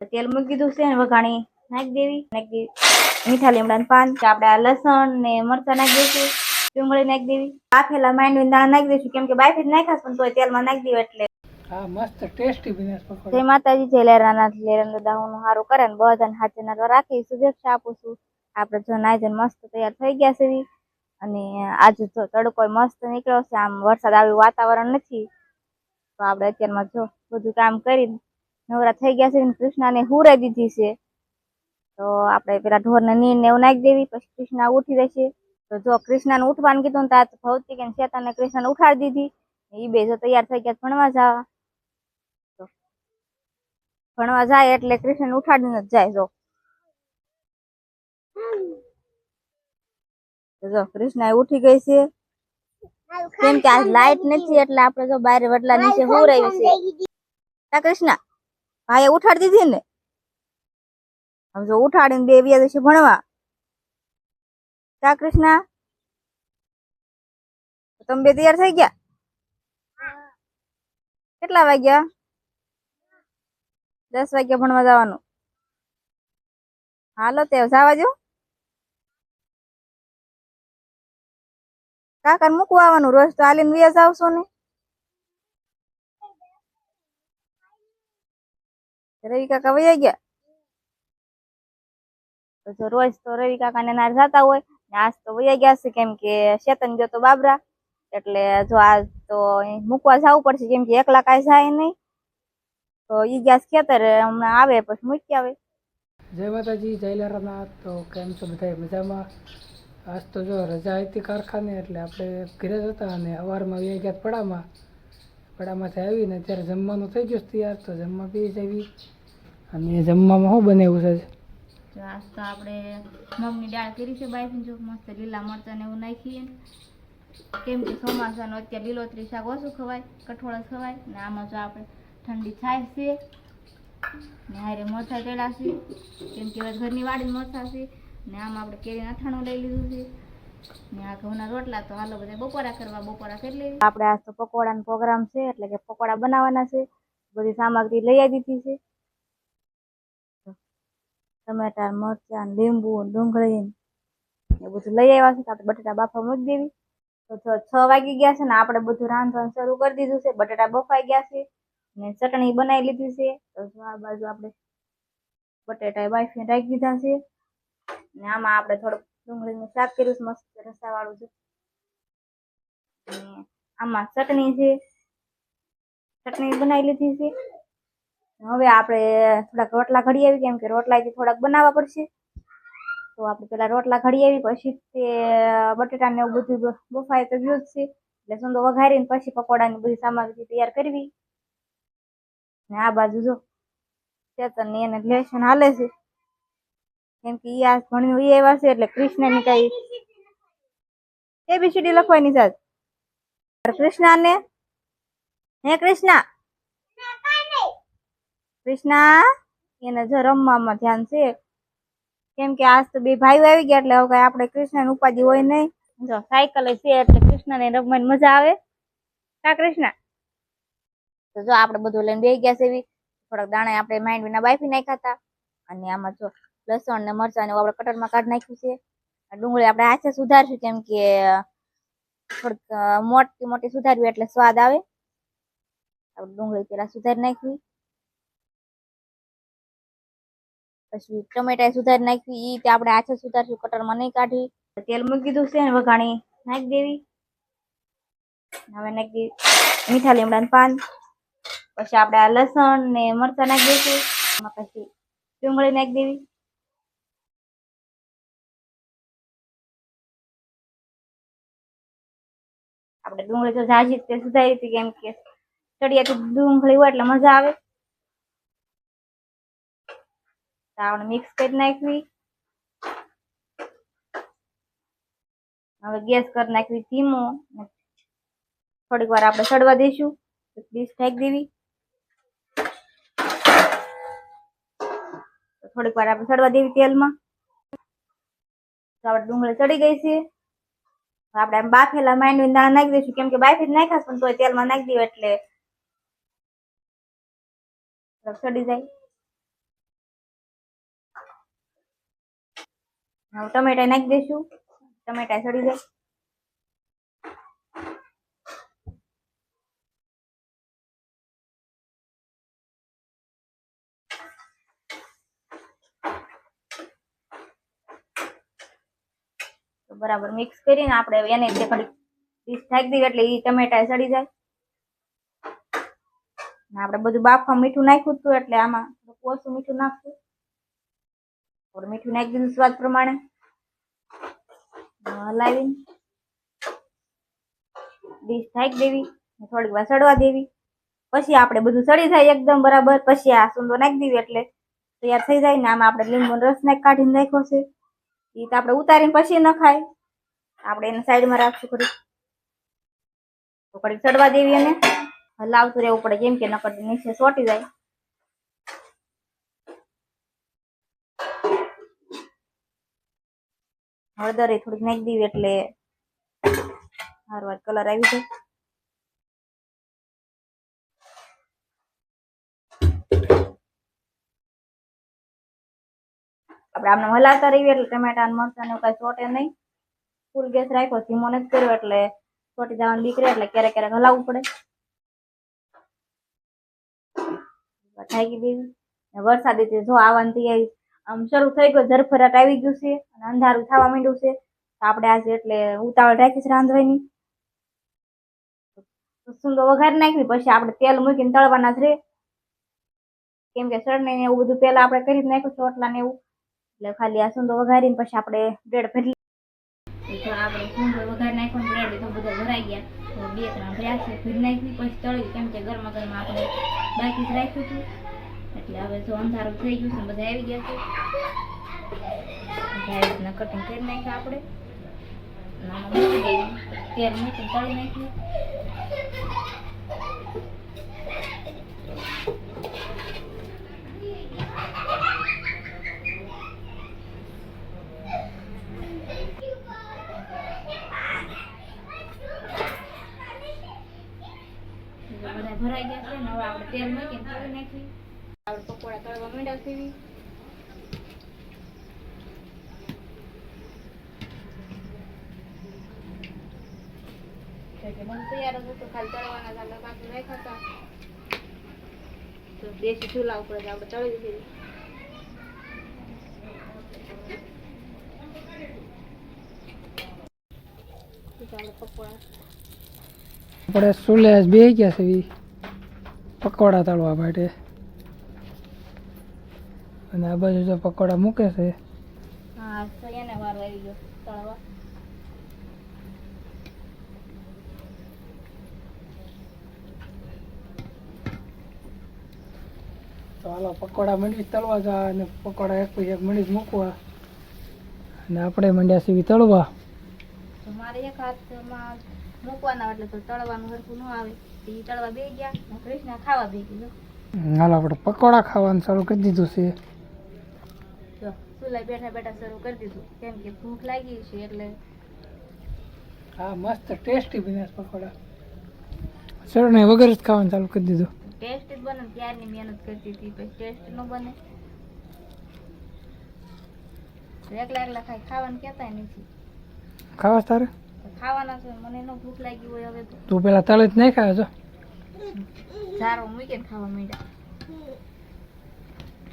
તેલ મૂકી દીધું છે વઘાણી નાખી દેવી. નાખી મીઠા લીમડાનું પાન આપણે આ લસણ ને મરચાં નાખી દઈશું. ડુંગળી નાખી દેવી. બાફેલા માંડવી દાણા નાખી દઈશું. કેમ કે બાફી જ નાખ્યા છે પણ તોય તેલમાં નાખી દેવું એટલે. હા મસ્ત ટેસ્ટી બન્યા પકોડા. જય માતાજી જય લેરાનાથ. લેરાના દાહોનું સારું કરે ને બધાને હાથે ના રાખી. શુભેચ્છા આપું છું. આપણે જો નાઈજન મસ્ત તૈયાર થઈ ગયા છે. અને આજે જો તડકો મસ્ત નીકળ્યો છે આમ વરસાદ આવ્યું વાતાવરણ નથી. તો આપણે અત્યારમાં જો બધું કામ કરી નવરા થઈ ગયા છે કૃષ્ણાને હુરાઈ દીધી છે. તો આપણે પેલા ઢોરને નીર ને એવું નાખી દેવી, પછી કૃષ્ણ ઉઠી રહેશે તો જો કૃષ્ણને ઉઠવાનું કીધું ત્યાં ભૌતિક અને શેતાને કૃષ્ણને ઉઠાડી દીધી. એ બે જો તૈયાર થઈ ગયા ભણવા જવા. ભણવા જાય એટલે કૃષ્ણ ઉઠાડીને જ જાય જો. જો કૃષ્ણ ઉઠી ગઈ છે. કેમ કે આજ લાઈટ નથી એટલે આપણે જો બારે વડલા નીચે હું રહી છે. કા કૃષ્ણ એ ઉઠાડી દીધી ને. હવે જો ઉઠાડીને બે વ્યા છે ભણવા. કા કૃષ્ણ તમે બે તૈયાર થઈ ગયા? કેટલા વાગ્યા? દસ વાગ્યા ભણવા જવાનું. હાલો, તે જવા જો કાકા મૂકવા આવવાનું, રોજ તો હાલીને વ્યાજ આવશો ને. રવિ કાકા વયા ગયા? તો રોજ તો રવિ કાકા ને નાર જતા હોય, ને આજ તો વયા ગયા છે કેમ કે શેતન ગયો તો બાબરા. એટલે જો આજ તો મૂકવા જવું પડશે કેમ કે એકલા કાંઈ જાય નહીં. તો ઈ ગયા ખેતર, હમણાં આવે પછી મૂકી આવે. જય માતાજી, જય લારાનાથ તો કેમ છો બધા મજામાં? આજ તો જો રજા હતી કારખાને, એટલે આપણે ઘરે જતા અને અવારમાં વ્યાગ્યા ગયા પડામાં. પડામાંથી આવીને અત્યારે જમવાનું થઈ ગયું તૈયાર, તો જમવા પી જવી અને જમવામાં શું બનાવ્યું છે? તો આજ તો આપણે મગની દાળ કરી છે બાઈફી જો મસ્ત લીલા મરચાં ને એવું નાખીએ. કેમ કે ચોમાસાનું અત્યારે લીલોતરી શાક ઓછું ખવાય, કઠોળ જ ખવાય, ને આમાં જો આપણે ઠંડી થાય છે, ને હારે મરચાં તેડા કેમ કે ઘરની વાડી મરચાં છે, ને આમાં આપણે કેરી અથાણું લઈ લીધું છે. આ રોટલા બપોરા બપોરા કરી આપણે આજ તો પકોડાનો પ્રોગ્રામ છે, એટલે કે પકોડા બનાવવાના છે, બધી સામગ્રી લઈ આવી દીધી છે. ટમેટા મરચાં, લીંબુ, ડુંગળી એ બધું લઈ આવ્યા છે આપણે બટાટા બાફા મૂકી દેવી. તો છ વાગી ગયા છે ને આપણે બધું રાંધવાનું શરૂ કરી દીધું છે, બટાટા બફાઈ ગયા છે ને ચટણી બનાવી લીધી છે. તો આ બાજુ આપણે બટેટા બાફીને રાખી દીધા છે. ને આમાં આપણે થોડુંક ડુંગળીનું શાક કર્યું છે, મસ્ત રસાવાળું છે. આમાં ચટણી છે. ચટણી બનાવી લીધી છે. હવે આપણે થોડાક રોટલા ઘડી આવી, કેમ કે રોટલા થોડાક બનાવવા પડશે. તો આપણે પેલા રોટલા ઘડી આવી, પછી તે બટેટા ને એવું બધું બફાઈ તો ગયું જ છે. એટલે સંદો વઘારીને પછી પકોડાની બધી સામગ્રી તૈયાર કરવી. ને આ બાજુ જો ચેતન ને એને લેશન હાલે છે. કેમ કે ઈ આ ભણ્યું, ઈ એવા છે એટલે કૃષ્ણની કઈ એબીસીડી લખવાની સાથ કૃષ્ણાને હે કૃષ્ણ? કૃષ્ણ, એને જો ધ્યાન છે. કેમ કે આજ તો બે ભાઈઓ આવી ગયા એટલે હવે કઈ આપણે કૃષ્ણની ઉપાધિ હોય નહીં. જો સાયકલ છે એટલે કૃષ્ણને રમવાની મજા આવે. કા કૃષ્ણ? તો જો આપણે બધું લઈને બે ગયા છે એવી. થોડાક દાણા આપણે માઇન્ડ વિના બાફી નાખ્યા હતા. અને આમાં જો લસણ ને મરચાં ને આપણે કટરમાં કાઢી નાખ્યું છે. ડુંગળી આપણે આછા સુધારશું કેમ કે, થોડીક મોટી મોટી સુધારવી એટલે સ્વાદ આવે. આપણે ડુંગળી પેલા સુધારી નાખવી. પછી ટમેટા સુધારી નાખવી. ઈ તે આપણે આછા સુધારશું, કટરમાં નહીં કાઢવી તેલ મૂકી દીધું છે ને વઘાણી નાખી દેવી. હવે નાખી મીઠા લીમડાનું પાન. પછી આપણે લસણ ને મરચાં નાખી દઈશું. પછી ડુંગળી નાખી દેવી. આપણે ડુંગળી તો જાજી તે સુધારી હતી કેમ કે ચડિયાતી ડુંગળી હોય એટલે મજા આવે. આપણે મિક્સ કરી નાખવી. હવે ગેસ કરી નાખવી ધીમો થોડીક વાર આપણે સડવા દઈશું. ડીશ ફેંકી દેવી. થોડીક વાર આપણે સડવા દેવી તેલમાં. તો આપણે ડુંગળી ચડી ગઈ છે. આપણે એમ બાફેલા માંડવી દાણા નાખી દઈશું. કેમ કે બાફી જ નાખાશ પણ તોય તેલમાં નાખી દઈએ એટલે સડી જાય. હવે ટમેટા નાખી દઈશું. ટમેટા ચડી જાય. બરાબર મિક્સ કરીને આપણે એને જે ખાલી ડીશ ઢાંકી દઈએ એટલે એ ટમેટા સડી જાય. આપણે બધું બાફવા મીઠું નાખ્યું હતું એટલે આમાં કોસું મીઠું નાખશું. થોડું મીઠું નાખી દીધું સ્વાદ પ્રમાણે. હલાવીને ડીશ ઢાંકી દેવી થોડીક વાર સડવા દેવી. પછી આપણે બધું સડી જાય એકદમ બરાબર. પછી આ સુંદો નાખી દેવી એટલે તૈયાર થઈ જાય ને આમાં આપણે લીંબુનો રસ નાખ, કાઢીને નાખ્યો છે. એ તો આપણે ઉતારીને પછી નખાય આપણે એને સાઈડમાં રાખશું ખરી તો ઘડીક ચડવા દેવી એને. હલાવતું રહેવું પડે, કેમ કે નકર નીચે સોટી જાય. હળદર એ થોડીક નાખી દેવી એટલે સારો વાર કલર આવી જાય. આપણે આમને હલાવતા રહીએ એટલે ટમેટા અને મરચાં ને કઈ ચોટે નહીં. ફૂલ ગેસ રાખ્યો, ધીમો નથી કર્યો એટલે ચોટી જવાનું બીક રહે એટલે ક્યારેક ક્યારેક હલાવવું પડે. ઢાંકી દેવી ને વરસાદ જો આવવાની તૈયારી આમ શરૂ થઈ ગયો ઝરફરાટ આવી ગયું છે અને અંધારું થવા માંડ્યું છે. તો આપણે આજે એટલે ઉતાવળ રાખીશ રાંધવાની. સુંદર વઘારી નાખવી પછી આપણે તેલ મૂકીને તળવાના જ રહે. કેમ કે ચટણી ને એવું બધું પેલા આપણે કરી જ નાખ્યું, ચોટલા ને એવું. એટલે ખાલી આ સુંદર વઘારીને પછી આપણે બ્રેડ ભરી તો આપણે સુંદર વઘારી નાખ્યો બ્રેડ તો બધા ભરાઈ ગયા. બે ત્રણ ભર્યા છે. ભરી નાખી, પછી તળી કેમ કે ગરમા ગરમા આપણે બાકી જ રાખ્યું હતું. એટલે હવે જો અંધારું થઈ ગયું છે બધા આવી ગયા છે. આવી રીતના કટિંગ કરી નાખ્યા આપણે. તેલ મૂકી તળી નાખ્યું એટલે બધા ભરાઈ ગયા છે ને હવે આપણે તેલ મૂકીને તળી નાખી આપણે પકોડા તળવા માંડ્યા બધું તૈયાર હતું ખાલી તળવાના આપણે બાકી રાખ્યા હતા. તો દેશી ચૂલા ઉપર જ આપણે તળી દીધી આપણે ચૂલે બે ગયા છે પકોડા તળવા માટે. અને આ બાજુ જો પકોડા મૂકે છે. હા વારો આવી ગયો તળવા. તો હાલો પકોડા મંડી તળવા જા અને પકોડા એક પછી એક મંડી મૂકવા. અને આપણે મંડ્યા સીવી તળવા. મારે એક હાથમાં મૂકવાના એટલે તો તળવાનું હરખું ન આવે. ઈ તળવા બે ગયા ને કૃષ્ણ ખાવા બે ગયો. હાલો આપણે પકોડા ખાવાનું ચાલુ કરી દીધું છે. જો ચૂલા બેઠા બેઠા શરૂ કરી દીધું. કેમ કે ભૂખ લાગી છે એટલે. હા મસ્ત ટેસ્ટી બન્યા પકોડા. ચટણી વગર જ ખાવાનું ચાલુ કરી દીધું. ટેસ્ટ જ બને ત્યારની મહેનત કરતી હતી પછી ટેસ્ટ ન બને. એકલા એકલા ખાઈ ખાવાનું કહેતા નથી. ખાવા તારે? ખાવાના છે મને ન ભૂખ લાગી હોય હવે તો. પેલા તળે જ નહીં ખાયો છો? ઝારો મૂકીને ખાવા માંડ્યા.